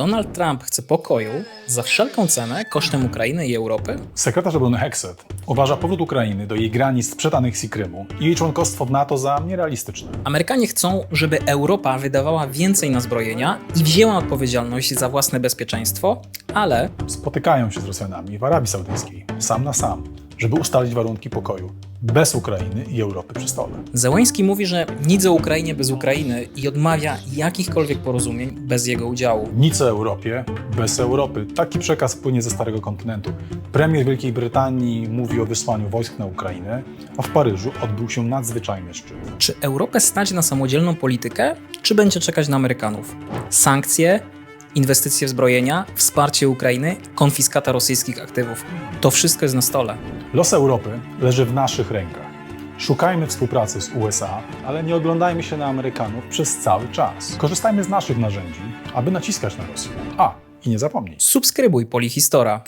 Donald Trump chce pokoju za wszelką cenę kosztem Ukrainy i Europy? Sekretarz obrony Hexet uważa powrót Ukrainy do jej granic sprzed aneksji Krymu i jej członkostwo w NATO za nierealistyczne. Amerykanie chcą, żeby Europa wydawała więcej na zbrojenia i wzięła odpowiedzialność za własne bezpieczeństwo, ale Spotykają się z Rosjanami w Arabii Saudyjskiej, sam na sam, żeby ustalić warunki pokoju, bez Ukrainy i Europy przy stole. Zełęński mówi, że nic o Ukrainie bez Ukrainy i odmawia jakichkolwiek porozumień bez jego udziału. Nic o Europie bez Europy. Taki przekaz płynie ze Starego Kontynentu. Premier Wielkiej Brytanii mówi o wysłaniu wojsk na Ukrainę, a w Paryżu odbył się nadzwyczajny szczyt. Czy Europę stać na samodzielną politykę, czy będzie czekać na Amerykanów? Sankcje, inwestycje w zbrojenia, wsparcie Ukrainy, konfiskata rosyjskich aktywów. To wszystko jest na stole. Los Europy leży w naszych rękach. Szukajmy współpracy z USA, ale nie oglądajmy się na Amerykanów przez cały czas. Korzystajmy z naszych narzędzi, aby naciskać na Rosję. A, i nie zapomnij. Subskrybuj Polihistora.